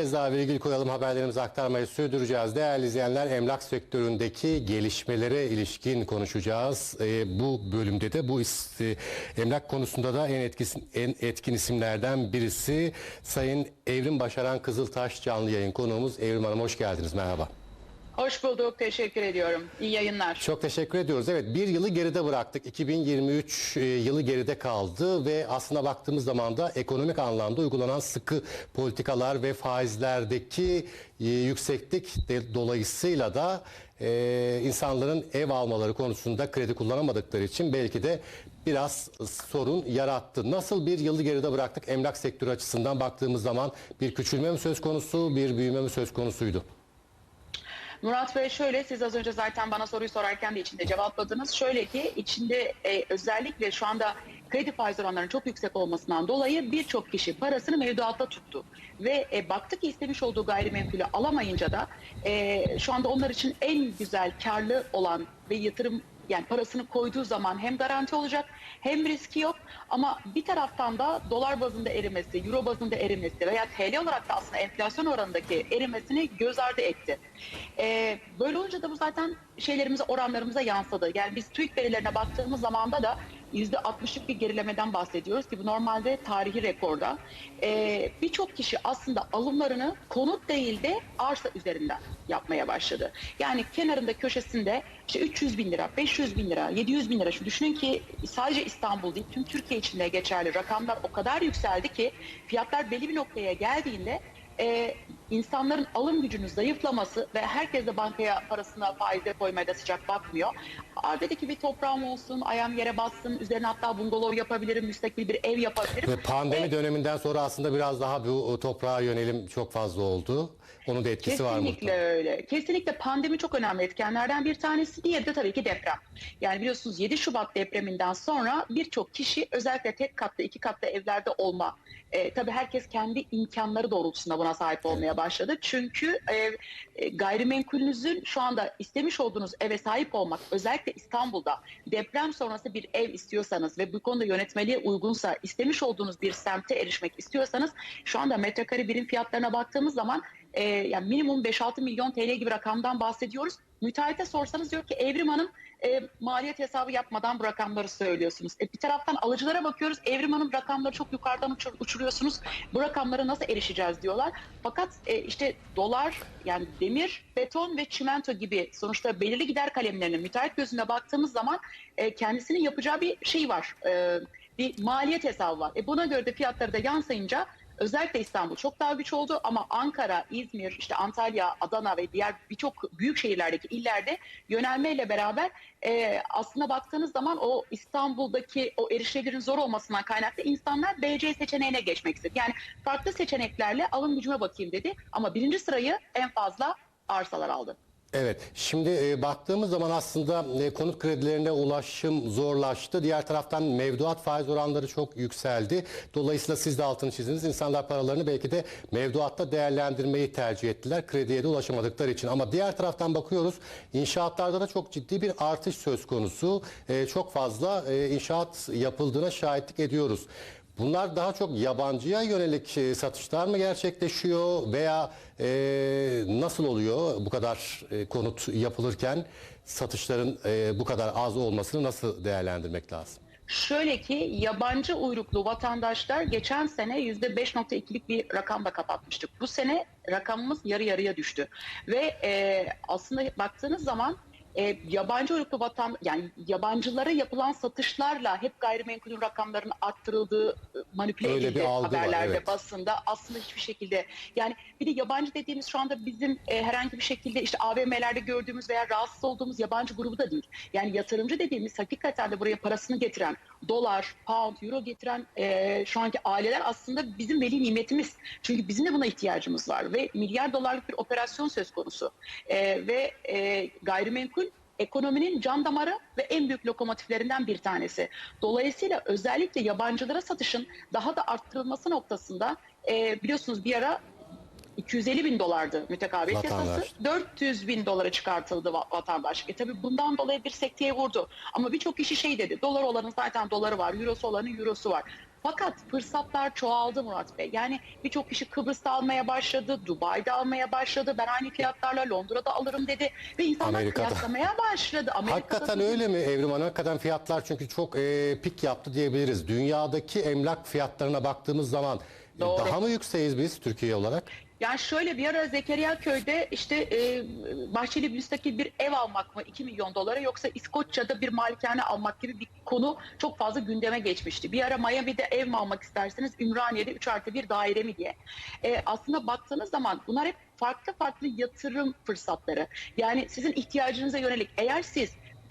kez daha virgül koyalım haberlerimizi aktarmayı sürdüreceğiz. Değerli izleyenler emlak sektöründeki gelişmelere ilişkin konuşacağız. Ee, bu bölümde de bu e, emlak konusunda da en, etkisi, en etkin isimlerden birisi Sayın Evrim Başaran Kızıltaş canlı yayın konuğumuz. Evrim Hanım hoş geldiniz merhaba. Hoş bulduk, teşekkür ediyorum. İyi yayınlar. Çok teşekkür ediyoruz. Evet bir yılı geride bıraktık. 2023 e, yılı geride kaldı ve aslında baktığımız zaman da ekonomik anlamda uygulanan sıkı politikalar ve faizlerdeki e, yükseklik de, dolayısıyla da e, insanların ev almaları konusunda kredi kullanamadıkları için belki de biraz sorun yarattı. Nasıl bir yılı geride bıraktık emlak sektörü açısından baktığımız zaman bir küçülme mi söz konusu, bir büyüme mi söz konusuydu? Murat Bey şöyle, siz az önce zaten bana soruyu sorarken de içinde cevapladınız. Şöyle ki içinde e, özellikle şu anda kredi faiz oranlarının çok yüksek olmasından dolayı birçok kişi parasını mevduatta tuttu. Ve e, baktı ki istemiş olduğu gayrimenkulü alamayınca da e, şu anda onlar için en güzel karlı olan ve yatırım yani parasını koyduğu zaman hem garanti olacak hem riski yok ama bir taraftan da dolar bazında erimesi, euro bazında erimesi veya TL olarak da aslında enflasyon oranındaki erimesini göz ardı etti. Ee, böyle olunca da bu zaten şeylerimize, oranlarımıza yansıdı. Yani biz TÜİK verilerine baktığımız zaman da %60'lık bir gerilemeden bahsediyoruz ki bu normalde tarihi rekorda. Ee, Birçok kişi aslında alımlarını konut değil de arsa üzerinden yapmaya başladı. Yani kenarında köşesinde işte 300 bin lira, 500 bin lira, 700 bin lira. Şu düşünün ki sadece İstanbul değil tüm Türkiye içinde geçerli rakamlar o kadar yükseldi ki fiyatlar belli bir noktaya geldiğinde e, insanların alım gücünün zayıflaması ve herkes de bankaya parasına faize koymaya da sıcak bakmıyor. Aa, dedi ki bir toprağım olsun, ayağım yere bassın, üzerine hatta bungalov yapabilirim, müstakil bir ev yapabilirim. Ve pandemi E, döneminden sonra aslında biraz daha bu toprağa yönelim çok fazla oldu. Onun da etkisi var mı? Kesinlikle öyle. Kesinlikle pandemi çok önemli etkenlerden bir tanesi. Diğeri de tabii ki deprem. Yani biliyorsunuz 7 Şubat depreminden sonra birçok kişi özellikle tek katlı, iki katlı evlerde olma. E, tabii herkes kendi imkanları doğrultusunda buna sahip olmaya başladı. Çünkü e, e, gayrimenkulünüzün şu anda istemiş olduğunuz eve sahip olmak özellikle İstanbul'da deprem sonrası bir ev istiyorsanız ve bu konuda yönetmeliğe uygunsa istemiş olduğunuz bir semte erişmek istiyorsanız şu anda metrekare birim fiyatlarına baktığımız zaman e, yani minimum 5-6 milyon TL gibi rakamdan bahsediyoruz. Müteahhite sorsanız diyor ki Evrim Hanım e, maliyet hesabı yapmadan bu rakamları söylüyorsunuz. E, bir taraftan alıcılara bakıyoruz. Evrim Hanım rakamları çok yukarıdan uçur, uçuruyorsunuz. Bu rakamlara nasıl erişeceğiz diyorlar. Fakat e, işte dolar yani demir, beton ve çimento gibi sonuçta belirli gider kalemlerinin müteahhit gözüne baktığımız zaman e, kendisinin yapacağı bir şey var. E, bir maliyet hesabı var. E, buna göre de fiyatları da yansıyınca Özellikle İstanbul çok daha güç oldu ama Ankara, İzmir, işte Antalya, Adana ve diğer birçok büyük şehirlerdeki illerde yönelmeyle beraber e, aslında baktığınız zaman o İstanbul'daki o erişilebilirliğin zor olmasından kaynaklı insanlar BC seçeneğine geçmek istedi. Yani farklı seçeneklerle alım gücüme bakayım dedi ama birinci sırayı en fazla arsalar aldı. Evet. Şimdi e, baktığımız zaman aslında e, konut kredilerine ulaşım zorlaştı. Diğer taraftan mevduat faiz oranları çok yükseldi. Dolayısıyla siz de altını çizdiniz. İnsanlar paralarını belki de mevduatta değerlendirmeyi tercih ettiler. Krediye de ulaşamadıkları için. Ama diğer taraftan bakıyoruz inşaatlarda da çok ciddi bir artış söz konusu. E, çok fazla e, inşaat yapıldığına şahitlik ediyoruz. Bunlar daha çok yabancıya yönelik e, satışlar mı gerçekleşiyor veya e, nasıl oluyor bu kadar e, konut yapılırken satışların e, bu kadar az olmasını nasıl değerlendirmek lazım? Şöyle ki yabancı uyruklu vatandaşlar geçen sene %5.2'lik bir rakamla kapatmıştık. Bu sene rakamımız yarı yarıya düştü. Ve e, aslında baktığınız zaman e, yabancı uyruklu vatan yani yabancılara yapılan satışlarla hep gayrimenkulün rakamlarının arttırıldığı e, manipüle Öyle edildi var, haberlerde evet. basında aslında hiçbir şekilde yani bir de yabancı dediğimiz şu anda bizim e, herhangi bir şekilde işte AVM'lerde gördüğümüz veya rahatsız olduğumuz yabancı grubu da değil. Yani yatırımcı dediğimiz hakikaten de buraya parasını getiren dolar, pound, euro getiren e, şu anki aileler aslında bizim veli nimetimiz. Çünkü bizim de buna ihtiyacımız var ve milyar dolarlık bir operasyon söz konusu. E, ve e, gayrimenkul ekonominin can damarı ve en büyük lokomotiflerinden bir tanesi. Dolayısıyla özellikle yabancılara satışın daha da arttırılması noktasında e, biliyorsunuz bir ara 250 bin dolardı Vatandaş. yasası. 400 bin dolara çıkartıldı va- vatandaşlık. E tabi bundan dolayı bir sekteye vurdu. Ama birçok kişi şey dedi. Dolar olanın zaten doları var. Eurosu olanın eurosu var. Fakat fırsatlar çoğaldı Murat Bey. Yani birçok kişi Kıbrıs'ta almaya başladı, Dubai'de almaya başladı. Ben aynı fiyatlarla Londra'da alırım dedi. Ve insanlar Amerika'da. kıyaslamaya başladı. Amerika'da Hakikaten da- öyle mi Evrim Hanım? Hakikaten fiyatlar çünkü çok e, pik yaptı diyebiliriz. Dünyadaki emlak fiyatlarına baktığımız zaman e, Doğru. daha mı yükseğiz biz Türkiye olarak? Yani şöyle bir ara Zekeriya Köy'de işte e, bahçeli bir müstakil bir ev almak mı 2 milyon dolara yoksa İskoçya'da bir malikane almak gibi bir konu çok fazla gündeme geçmişti. Bir ara Miami'de ev mi almak isterseniz Ümraniye'de 3 artı bir daire mi diye. E, aslında baktığınız zaman bunlar hep farklı farklı yatırım fırsatları. Yani sizin ihtiyacınıza yönelik eğer siz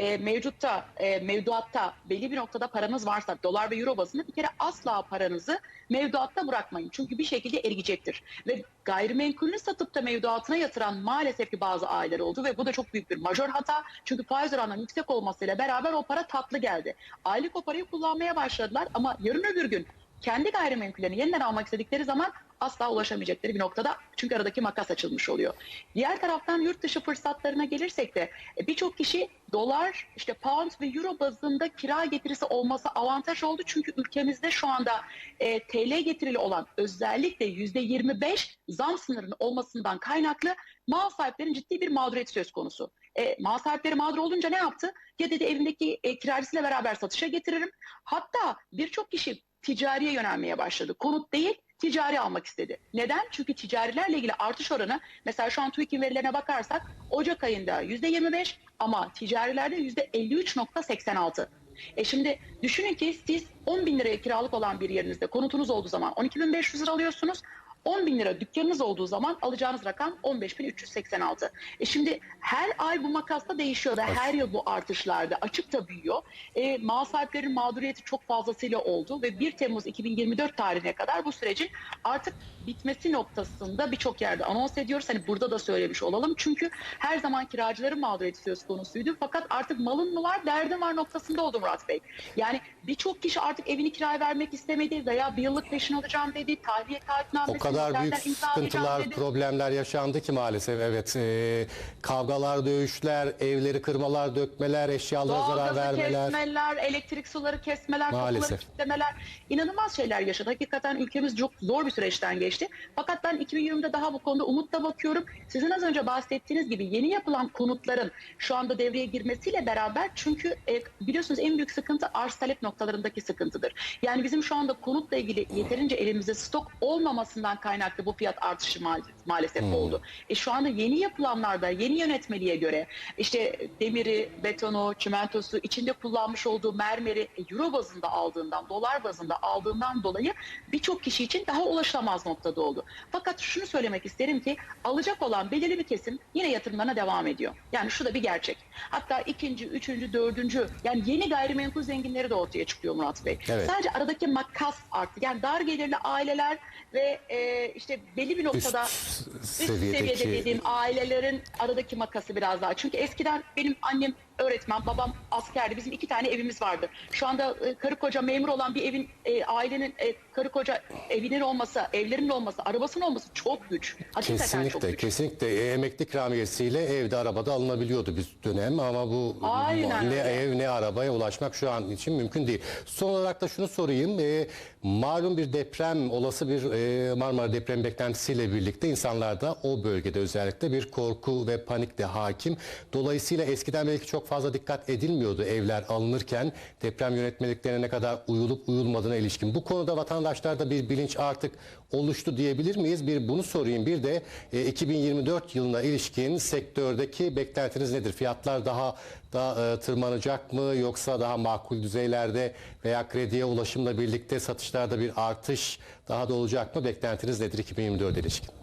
e, mevcutta, e, mevduatta belli bir noktada paranız varsa dolar ve euro bazında bir kere asla paranızı mevduatta bırakmayın. Çünkü bir şekilde eriyecektir. Ve gayrimenkulünü satıp da mevduatına yatıran maalesef ki bazı aileler oldu ve bu da çok büyük bir majör hata. Çünkü faiz oranının yüksek olmasıyla beraber o para tatlı geldi. Aylık o parayı kullanmaya başladılar ama yarın öbür gün kendi gayrimenkullerini yeniden almak istedikleri zaman asla ulaşamayacakları bir noktada çünkü aradaki makas açılmış oluyor. Diğer taraftan yurt dışı fırsatlarına gelirsek de e, birçok kişi dolar, işte pound ve euro bazında kira getirisi olması avantaj oldu. Çünkü ülkemizde şu anda e, TL getirili olan özellikle %25 zam sınırının olmasından kaynaklı mal sahiplerinin ciddi bir mağduriyeti söz konusu. E, mal sahipleri mağdur olunca ne yaptı? Ya dedi evindeki e, kiracısıyla beraber satışa getiririm. Hatta birçok kişi ticariye yönelmeye başladı. Konut değil, ticari almak istedi. Neden? Çünkü ticarilerle ilgili artış oranı mesela şu an TÜİK'in verilerine bakarsak Ocak ayında %25 ama ticarilerde %53.86. E şimdi düşünün ki siz 10 bin liraya kiralık olan bir yerinizde konutunuz olduğu zaman 12.500 lira alıyorsunuz. 10 bin lira dükkanınız olduğu zaman alacağınız rakam 15.386. E şimdi her ay bu makasta değişiyor ve her yıl bu artışlarda açık da büyüyor. E, mal sahiplerinin mağduriyeti çok fazlasıyla oldu ve 1 Temmuz 2024 tarihine kadar bu sürecin artık bitmesi noktasında birçok yerde anons ediyoruz. Hani burada da söylemiş olalım. Çünkü her zaman kiracıların mağduriyeti söz konusuydu. Fakat artık malın mı var, derdin var noktasında oldu Murat Bey. Yani birçok kişi artık evini kiraya vermek istemedi veya bir yıllık peşin alacağım dedi. Tahliye taahhütnamesi kadar büyük sıkıntılar, problemler yaşandı ki maalesef. Evet, e, kavgalar, dövüşler, evleri kırmalar, dökmeler, eşyalara zarar vermeler. kesmeler, elektrik suları kesmeler, Maalesef. kapıları kilitlemeler. inanılmaz şeyler yaşadı. Hakikaten ülkemiz çok zor bir süreçten geçti. Fakat ben 2020'de daha bu konuda umutla bakıyorum. Sizin az önce bahsettiğiniz gibi yeni yapılan konutların şu anda devreye girmesiyle beraber çünkü e, biliyorsunuz en büyük sıkıntı arz talep noktalarındaki sıkıntıdır. Yani bizim şu anda konutla ilgili yeterince elimizde stok olmamasından kaynaklı bu fiyat artışı ma- maalesef oldu. E şu anda yeni yapılanlarda yeni yönetmeliğe göre işte demiri, betonu, çimentosu içinde kullanmış olduğu mermeri e, euro bazında aldığından, dolar bazında aldığından dolayı birçok kişi için daha ulaşılamaz noktada oldu. Fakat şunu söylemek isterim ki alacak olan belirli bir kesim yine yatırımlarına devam ediyor. Yani şu da bir gerçek. Hatta ikinci, üçüncü, dördüncü yani yeni gayrimenkul zenginleri de ortaya çıkıyor Murat Bey. Evet. Sadece aradaki makas arttı. Yani dar gelirli aileler ve e, işte belli bir noktada Üst üst seviyedeki seviyede dediğim ailelerin aradaki makası biraz daha. Çünkü eskiden benim annem öğretmen, babam askerdi. Bizim iki tane evimiz vardı. Şu anda e, karı koca memur olan bir evin, e, ailenin e, karı koca evinin olması, evlerinin olması, arabasının olması çok güç. Hakikaten çok Kesinlikle, güç. kesinlikle E, emekli ikramiyesiyle evde arabada alınabiliyordu bir dönem ama bu Aynen ne ev ne arabaya ulaşmak şu an için mümkün değil. Son olarak da şunu sorayım. E, malum bir deprem, olası bir e, Marmara deprem beklentisiyle birlikte insanlarda o bölgede özellikle bir korku ve panik de hakim. Dolayısıyla eskiden belki çok fazla dikkat edilmiyordu evler alınırken deprem yönetmeliklerine ne kadar uyulup uyulmadığına ilişkin. Bu konuda vatandaşlarda bir bilinç artık oluştu diyebilir miyiz? Bir bunu sorayım. Bir de e, 2024 yılına ilişkin sektördeki beklentiniz nedir? Fiyatlar daha da e, tırmanacak mı yoksa daha makul düzeylerde veya krediye ulaşımla birlikte satışlarda bir artış daha da olacak mı? Beklentiniz nedir 2024 ilişkin?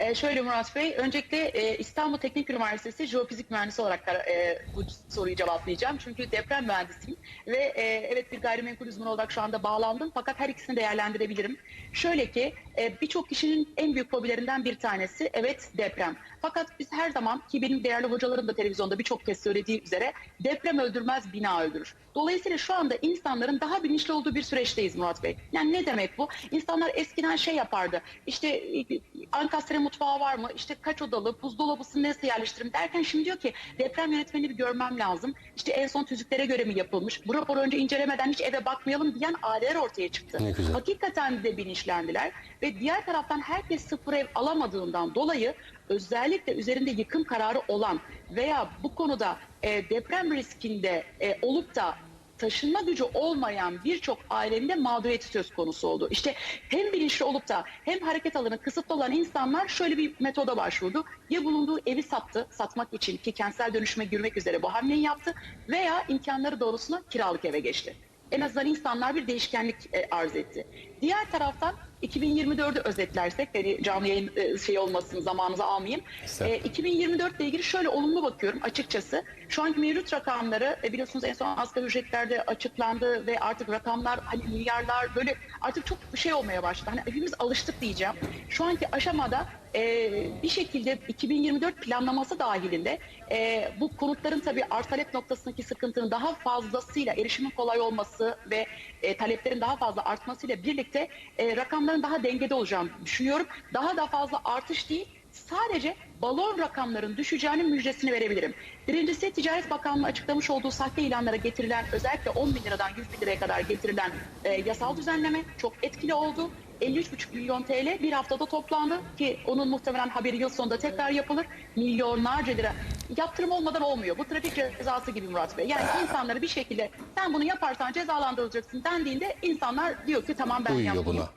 E, şöyle Murat Bey, öncelikle e, İstanbul Teknik Üniversitesi Jeofizik Mühendisi olarak e, bu soruyu cevaplayacağım. Çünkü deprem mühendisiyim ve e, evet bir gayrimenkul uzmanı olarak şu anda bağlandım fakat her ikisini değerlendirebilirim. Şöyle ki e, birçok kişinin en büyük fobilerinden bir tanesi evet deprem. Fakat biz her zaman ki benim değerli hocalarım da televizyonda birçok kez söylediği üzere deprem öldürmez bina öldürür. Dolayısıyla şu anda insanların daha bilinçli olduğu bir süreçteyiz Murat Bey. Yani ne demek bu? İnsanlar eskiden şey yapardı. İşte e, ankastre mutfağı var mı? İşte kaç odalı, buzdolabısını nasıl yerleştiririm derken şimdi diyor ki deprem yönetmenini bir görmem lazım. İşte en son tüzüklere göre mi yapılmış? Bu raporu önce incelemeden hiç eve bakmayalım diyen aileler ortaya çıktı. Ne güzel. Hakikaten de bilinçlendiler ve diğer taraftan herkes sıfır ev alamadığından dolayı özellikle üzerinde yıkım kararı olan veya bu konuda e, deprem riskinde e, olup da taşınma gücü olmayan birçok ailenin de mağduriyeti söz konusu oldu. İşte hem bilinçli olup da hem hareket alanı kısıtlı olan insanlar şöyle bir metoda başvurdu. Ya bulunduğu evi sattı, satmak için ki kentsel dönüşüme girmek üzere bu hamleyi yaptı veya imkanları doğrusuna kiralık eve geçti. En azından insanlar bir değişkenlik e, arz etti. Diğer taraftan 2024'ü özetlersek, hani canlı yayın e, şey olmasın zamanınızı almayayım. E, 2024 ile ilgili şöyle olumlu bakıyorum açıkçası. Şu anki mevcut rakamları e, biliyorsunuz en son asgari ücretlerde açıklandı ve artık rakamlar hani milyarlar böyle artık çok bir şey olmaya başladı. Hani hepimiz alıştık diyeceğim. Şu anki aşamada e, bir şekilde 2024 planlaması dahilinde e, bu konutların tabii arz talep noktasındaki sıkıntının daha fazlasıyla erişimin kolay olması ve e, taleplerin daha fazla artmasıyla birlikte e, rakamların daha dengede olacağını düşünüyorum. Daha da fazla artış değil sadece balon rakamların düşeceğinin müjdesini verebilirim. Birincisi Ticaret Bakanlığı açıklamış olduğu sahte ilanlara getirilen özellikle 10 bin liradan 100 bin liraya kadar getirilen e, yasal düzenleme çok etkili oldu. 53,5 milyon TL bir haftada toplandı ki onun muhtemelen haberi yıl sonunda tekrar yapılır. Milyonlarca lira. Yaptırım olmadan olmuyor. Bu trafik cezası gibi Murat Bey. Yani insanları bir şekilde sen bunu yaparsan cezalandırılacaksın dendiğinde insanlar diyor ki tamam ben Uyuyor yaptım. buna.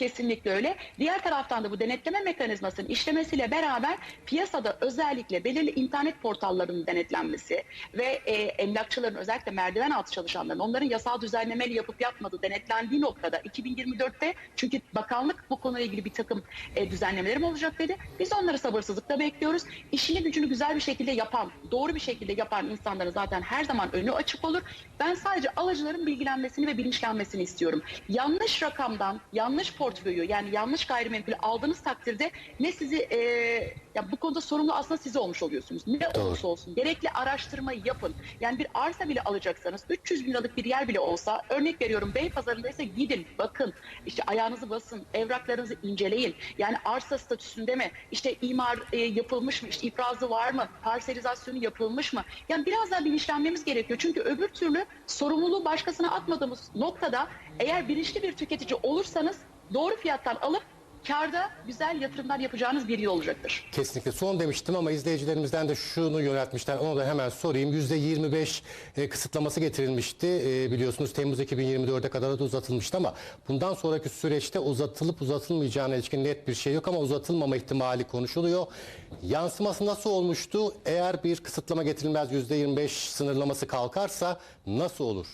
Kesinlikle öyle. Diğer taraftan da bu denetleme mekanizmasının işlemesiyle beraber piyasada özellikle belirli internet portallarının denetlenmesi ve e, emlakçıların özellikle merdiven altı çalışanların onların yasal düzenlemeli yapıp yapmadığı denetlendiği noktada 2024'te çünkü bakanlık bu konuyla ilgili bir takım e, düzenlemelerim olacak dedi. Biz onları sabırsızlıkla bekliyoruz. İşini gücünü güzel bir şekilde yapan, doğru bir şekilde yapan insanların zaten her zaman önü açık olur. Ben sadece alıcıların bilgilenmesini ve bilinçlenmesini istiyorum. Yanlış rakamdan, yanlış portföyü yani yanlış gayrimenkulü aldığınız takdirde ne sizi e, ya bu konuda sorumlu aslında siz olmuş oluyorsunuz. Ne Doğru. olursa olsun gerekli araştırmayı yapın. Yani bir arsa bile alacaksanız 300 bin liralık bir yer bile olsa örnek veriyorum Beypazarı'nda ise gidin bakın işte ayağınızı basın evraklarınızı inceleyin. Yani arsa statüsünde mi işte imar e, yapılmış mı işte ifrazı var mı parselizasyonu yapılmış mı? Yani biraz daha bilinçlenmemiz gerekiyor. Çünkü öbür türlü sorumluluğu başkasına atmadığımız noktada eğer bilinçli bir tüketici olursanız doğru fiyattan alıp karda güzel yatırımlar yapacağınız bir yıl olacaktır. Kesinlikle son demiştim ama izleyicilerimizden de şunu yöneltmişler. Onu da hemen sorayım. %25 e, kısıtlaması getirilmişti. E, biliyorsunuz Temmuz 2024'e kadar da uzatılmıştı ama bundan sonraki süreçte uzatılıp uzatılmayacağına ilişkin net bir şey yok ama uzatılmama ihtimali konuşuluyor. Yansıması nasıl olmuştu? Eğer bir kısıtlama getirilmez %25 sınırlaması kalkarsa nasıl olur?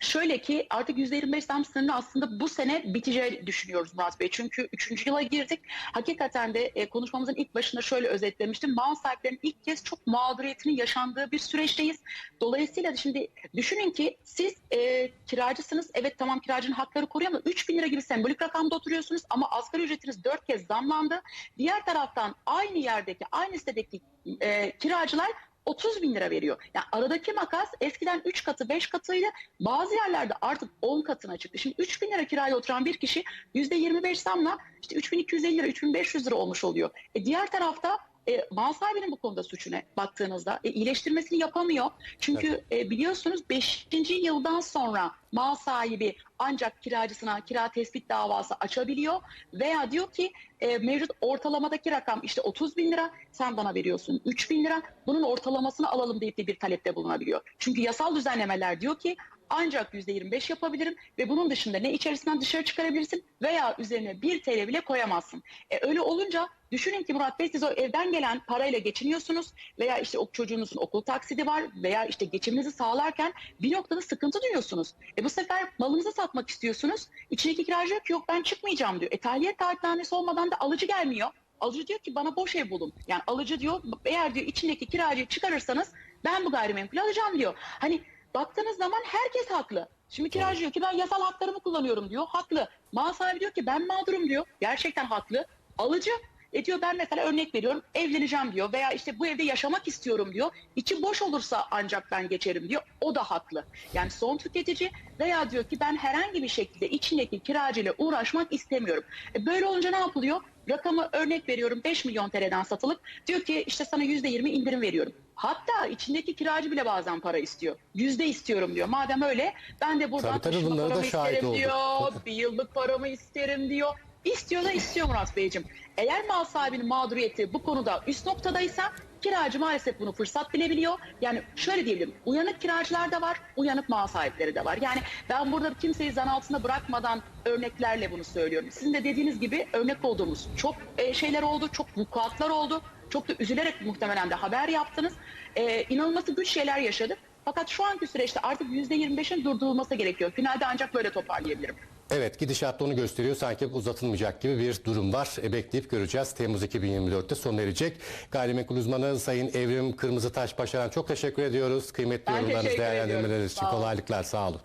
Şöyle ki artık %25 zam sınırını aslında bu sene biteceği düşünüyoruz Murat Bey. Çünkü 3. yıla girdik. Hakikaten de e, konuşmamızın ilk başında şöyle özetlemiştim. Mal sahiplerinin ilk kez çok mağduriyetinin yaşandığı bir süreçteyiz. Dolayısıyla şimdi düşünün ki siz e, kiracısınız. Evet tamam kiracının hakları koruyor ama 3 bin lira gibi sembolik rakamda oturuyorsunuz ama asgari ücretiniz 4 kez zamlandı. Diğer taraftan aynı yerdeki, aynı sitedeki e, kiracılar 30 bin lira veriyor. Yani aradaki makas eskiden 3 katı 5 katıydı. Bazı yerlerde artık 10 katına çıktı. Şimdi 3 bin lira kiraya oturan bir kişi %25 zamla işte 3250 lira 3500 lira olmuş oluyor. E diğer tarafta e, mal sahibinin bu konuda suçu ne baktığınızda? E, iyileştirmesini yapamıyor. Çünkü e, biliyorsunuz 5. yıldan sonra mal sahibi ancak kiracısına kira tespit davası açabiliyor veya diyor ki e, mevcut ortalamadaki rakam işte 30 bin lira sen bana veriyorsun 3 bin lira bunun ortalamasını alalım deyip de bir talepte bulunabiliyor. Çünkü yasal düzenlemeler diyor ki ancak %25 yapabilirim ve bunun dışında ne içerisinden dışarı çıkarabilirsin veya üzerine 1 TL bile koyamazsın. E, öyle olunca düşünün ki Murat Bey siz o evden gelen parayla geçiniyorsunuz veya işte o çocuğunuzun okul taksidi var veya işte geçiminizi sağlarken bir noktada sıkıntı duyuyorsunuz. E bu sefer malınızı satmak istiyorsunuz. İçindeki kiracı yok ki yok ben çıkmayacağım diyor. E tahliyet taahhütnamesi olmadan da alıcı gelmiyor. Alıcı diyor ki bana boş ev bulun. Yani alıcı diyor eğer diyor içindeki kiracıyı çıkarırsanız ben bu gayrimenkulü alacağım diyor. Hani baktığınız zaman herkes haklı. Şimdi kiracı diyor ki ben yasal haklarımı kullanıyorum diyor. Haklı. Mal sahibi diyor ki ben mağdurum diyor. Gerçekten haklı. Alıcı e diyor ben mesela örnek veriyorum evleneceğim diyor veya işte bu evde yaşamak istiyorum diyor. İçi boş olursa ancak ben geçerim diyor. O da haklı. Yani son tüketici veya diyor ki ben herhangi bir şekilde içindeki kiracıyla uğraşmak istemiyorum. E böyle olunca ne yapılıyor? Rakamı örnek veriyorum 5 milyon TL'den satılık. Diyor ki işte sana %20 indirim veriyorum. Hatta içindeki kiracı bile bazen para istiyor. Yüzde istiyorum diyor. Madem öyle ben de buradan Tabii, tabii, bunlara da paramı şahit isterim olduk. diyor. Bir yıllık paramı isterim diyor. İstiyor da istiyor Murat Beyciğim. Eğer mal sahibinin mağduriyeti bu konuda üst noktadaysa kiracı maalesef bunu fırsat bilebiliyor. Yani şöyle diyebilirim. Uyanık kiracılar da var, uyanık mal sahipleri de var. Yani ben burada kimseyi zan altında bırakmadan örneklerle bunu söylüyorum. Sizin de dediğiniz gibi örnek olduğumuz çok e, şeyler oldu, çok vukuatlar oldu. Çok da üzülerek muhtemelen de haber yaptınız. E, inanılması güç şeyler yaşadık. Fakat şu anki süreçte artık %25'in durdurulması gerekiyor. Finalde ancak böyle toparlayabilirim. Evet gidişat onu gösteriyor. Sanki uzatılmayacak gibi bir durum var. E, bekleyip göreceğiz. Temmuz 2024'te sona erecek. Gayrimenkul uzmanı Sayın Evrim Kırmızıtaş Başaran çok teşekkür ediyoruz. Kıymetli yorumlarınız, değerlendirmeleriniz için kolaylıklar. Sağ olun.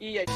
İyi yayınlar.